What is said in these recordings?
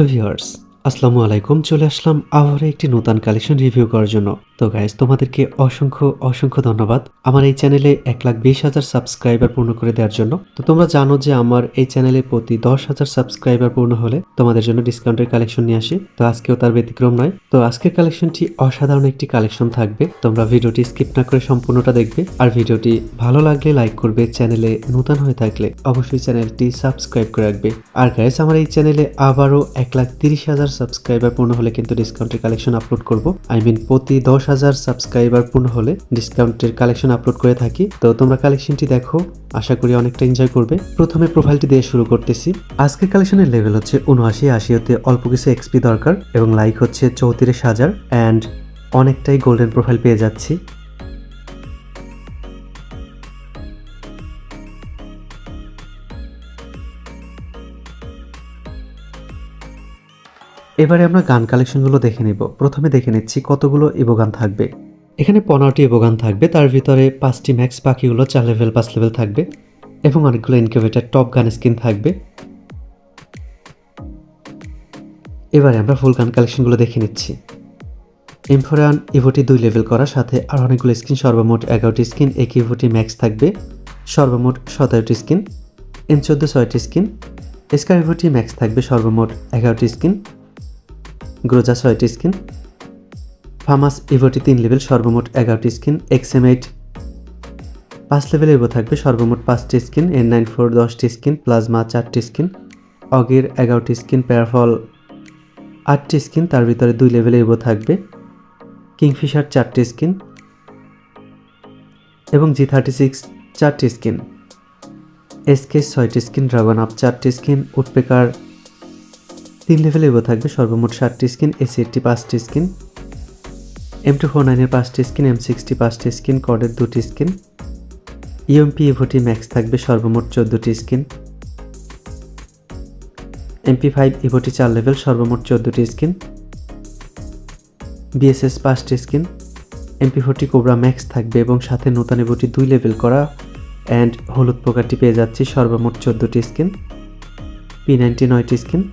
Hello viewers আসসালামু আলাইকুম, চলে আসলাম আবার একটি নতুন কালেকশন রিভিউ করার জন্য। তো গাইজ তোমাদেরকে অসংখ্য অসংখ্য ধন্যবাদ আমার এই চ্যানেলে এক লাখ বিশ হাজার সাবস্ক্রাইবার পূর্ণ করে দেওয়ার জন্য। তো তোমরা জানো যে আমার এই চ্যানেলে প্রতি দশ হাজার সাবস্ক্রাইবার পূর্ণ হলে তোমাদের জন্য ডিসকাউন্টের কালেকশন নিয়ে আসি। তো আজকেও তার ব্যতিক্রম নয়। তো আজকের কালেকশনটি অসাধারণ একটি কালেকশন থাকবে। তোমরা ভিডিওটি স্কিপ না করে সম্পূর্ণটা দেখবে। আর ভিডিওটি ভালো লাগলে লাইক করবে চ্যানেলে নতুন হয়ে থাকলে অবশ্যই চ্যানেলটি সাবস্ক্রাইব করে রাখবে। আর গাইজ আমার এই চ্যানেলে আবারও এক লাখ তিরিশ হাজার সাবস্ক্রাইবার পূর্ণ হলে কিন্তু ডিসকাউন্টের কালেকশন আপলোড করব। আই মিন প্রতি দশ হাজার সাবস্ক্রাইবার পূর্ণ হলে ডিসকাউন্টের কালেকশন আপলোড করে থাকি। তো তোমরা কালেকশনটি দেখো, আশা করি অনেকটা এনজয় করবে। প্রথমে প্রোফাইলটি দিয়ে শুরু করতেছি। আজকের কালেকশনের লেভেল হচ্ছে উনআশি আশি আশিওতে অল্প কিছু এক্সপি দরকার এবং লাইক হচ্ছে চৌত্রিশ হাজার। অ্যান্ড অনেকটাই গোল্ডেন প্রোফাইল পেয়ে যাচ্ছি। এবারে আমরা গান কালেকশনগুলো দেখে নেব। প্রথমে দেখে নিচ্ছি কতগুলো ইভো গান থাকবে। এখানে পনেরোটি ইভো গান থাকবে, তার ভিতরে পাঁচটি ম্যাক্স বাকিগুলো চার লেভেল পাঁচ লেভেল থাকবে এবং অনেকগুলো ইনকিউবেটার টপ গান স্কিন থাকবে। এবারে আমরা ফুল গান কালেকশনগুলো দেখে নিচ্ছি। এমফোরান ইভোটি দুই লেভেল করার সাথে আর অনেকগুলো স্কিন সর্বমোট এগারোটি স্কিন এক ইভোটি ম্যাক্স থাকবে, সর্বমোট সতেরোটি স্কিন এম চোদ্দ ছয়টি স্কিন স্কার ইভোটি ম্যাক্স থাকবে, সর্বমোট এগারোটি স্কিন গ্রোজা ছয়টি স্কিন, ফামাস ইভোটি তিন লেভেল, সর্বমোট এগারোটি স্কিন, এক্সএম এইট পাঁচ লেভেল ইভো থাকবে, সর্বমোট পাঁচটি স্কিন, এন নাইন ফোর দশটি স্কিন, প্লাজমা চারটি স্কিন, অগির এগারোটি স্কিন, প্যারাফল আটটি স্কিন, তার ভিতরে দুই লেভেলে ইভো থাকবে, কিংফিশার চারটি স্কিন এবং জি থার্টি সিক্স চারটি স্কিন এসকে ছয়টি স্কিন, ড্রাগন আপ চারটি স্কিন, উডপেকার তিন লেভেলে ইভো থাকবে সর্বমোট ষাটটি স্কিন এসি এইটটি পাঁচটি স্কিন এম টু ফোর নাইনের পাঁচটি স্কিন এম সিক্সটি পাঁচটি স্কিন কডের দুটি স্কিন ইএমপি ইভোটি ম্যাক্স থাকবে সর্বমোট চোদ্দোটি স্কিন এমপি ফাইভ ইভোটি চার লেভেল সর্বমোট চোদ্দোটি স্কিন বিএসএস পাঁচটি skin MP forty cobra max থাকবে এবং সাথে নতুন ইভোটি দুই লেভেল করা অ্যান্ড হলুদ প্রকারটি পেয়ে যাচ্ছি সর্বমোট চোদ্দোটি স্কিন পি নাইনটি নয়টি স্কিন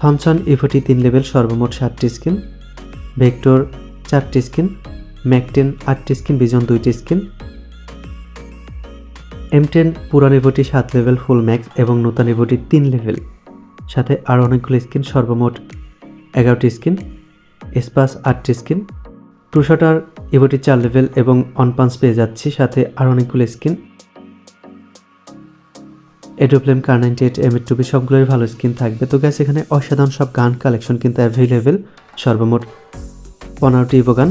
থমসন ইভোটি তিন লেভেল সর্বমোট সাতটি স্কিন, ভেক্টর চারটি স্কিন, ম্যাকটেন আটটি স্কিন বিজন দুইটি স্কিন। এম টেন পুরান ইভোটি সাত লেভেল ফুল ম্যাক্স এবং নতুন ইভোটি তিন লেভেল। সাথে আরও অনেকগুলো স্কিন, সর্বমোট এগারোটি স্কিন, স্পাস আটটি স্কিন। টু শটার ইভোটি চার লেভেল এবং অনপান্স পেয়ে যাচ্ছি, সাথে আরও অনেকগুলো স্কিন। এডোপ্লেম কার নাইনটি এইট এম টুবি সবগুলোই ভালো স্কিন থাকবে। তো গ্যাস এখানে অসাধারণ সব গান কালেকশন কিন্তু অ্যাভেলেবেল সর্বমোট পনেরোটি ইভো গান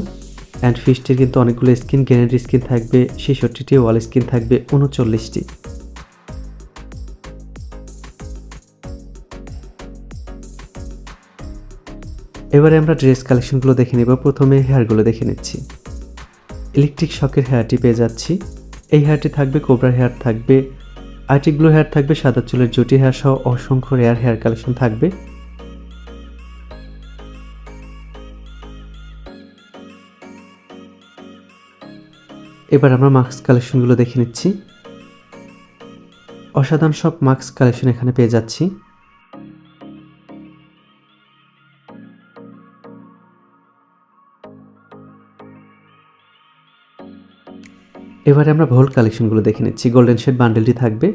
অ্যান্ড ফিশটির কিন্তু অনেকগুলো স্কিন গ্রেনেড স্কিন থাকবে, ছেষট্টিটি ওয়াল স্কিন থাকবে, উনচল্লিশটি। এবারে আমরা ড্রেস কালেকশনগুলো দেখে নেব, প্রথমে হেয়ারগুলো দেখে নিচ্ছি। ইলেকট্রিক শকের হেয়ারটি পেয়ে যাচ্ছি। এই হেয়ারটি থাকবে কোবরার হেয়ার থাকবে আইটি ব্লু হেয়ার থাকবে, সাদা চুলের জুটি হেয়ার সহ অসংখ্য রেয়ার হেয়ার কালেকশন থাকবে। এবার আমরা মাস্ক কালেকশনগুলো দেখে নিচ্ছি। অসাধারণ সব মাস্ক কালেকশন এখানে পেয়ে যাচ্ছি। এবারে আমরা ভোল্ট কালেকশনগুলো দেখে নিচ্ছি। গোল্ডেন শেড বান্ডেলটি থাকবে।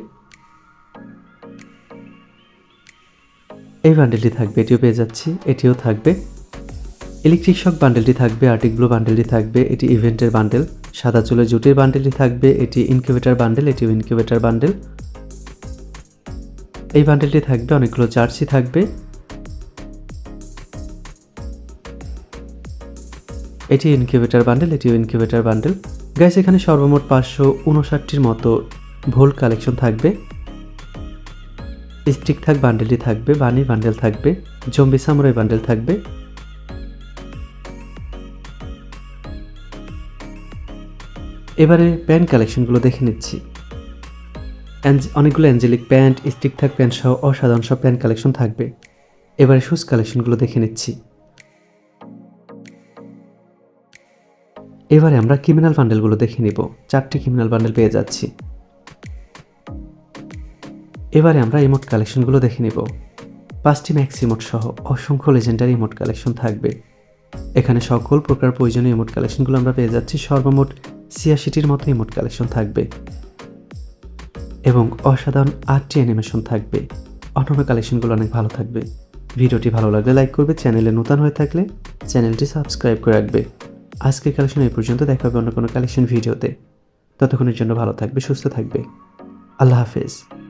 এই বান্ডেলটি থাকবে, এটিও পেয়ে যাচ্ছি, এটিও থাকবে। ইলেকট্রিক শক বান্ডেলটি থাকবে আর্টিক ব্লু বান্ডেলটি থাকবে, এটি ইভেন্টের বান্ডেল সাদা চুলের জুটির বান্ডেলটি থাকবে, এটি ইনকিউবেটার বান্ডেল এটিও ইনকিউবেটার বান্ডেল এই বান্ডেলটি থাকবে, অনেকগুলো জার্সি থাকবে। এটি ইনকিউবেটার বান্ডেল এটিও ইনকিউবেটার বান্ডেল গ্যাস এখানে সর্বমোট পাঁচশো উনষাটটির মতো ভোল্ট কালেকশন থাকবে। স্টিক থাক বান্ডেলটি থাকবে বানি বান্ডেল থাকবে জম্বি সামুরাই বান্ডেল থাকবে। এবারে প্যান্ট কালেকশনগুলো দেখে নিচ্ছি। অনেকগুলো অ্যাঞ্জেলিক প্যান্ট স্টিক থাক প্যান্ট সহ অসাধারণ সব প্যান্ট কালেকশন থাকবে। এবারে শুজ কালেকশনগুলো দেখে নিচ্ছি। এবারে আমরা ক্রিমিনাল বান্ডেলগুলো দেখে নিব। চারটি ক্রিমিনাল বান্ডেল পেয়ে যাচ্ছি। এবারে আমরা ইমোট কালেকশনগুলো দেখে নিব। পাঁচটি ম্যাক্স ইমোট সহ অসংখ্য লেজেন্ডারি ইমোট কালেকশন থাকবে। এখানে সকল প্রকার প্রয়োজনীয় ইমোট কালেকশনগুলো আমরা পেয়ে যাচ্ছি। সর্বমোট ছিয়াশিটির মতো ইমোট কালেকশন থাকবে। এবং অসাধারণ আটটি অ্যানিমেশন থাকবে। অন্যান্য কালেকশনগুলো অনেক ভালো থাকবে। ভিডিওটি ভালো লাগলে লাইক করবে। চ্যানেলে নতুন হয়ে থাকলে চ্যানেলটি সাবস্ক্রাইব করে রাখবে। আজকের কালেকশন এই পর্যন্ত। দেখা হবে অন্য কোনো কালেকশন ভিডিওতে ততক্ষণের জন্য ভালো থাকবে, সুস্থ থাকবে। আল্লাহ হাফেজ।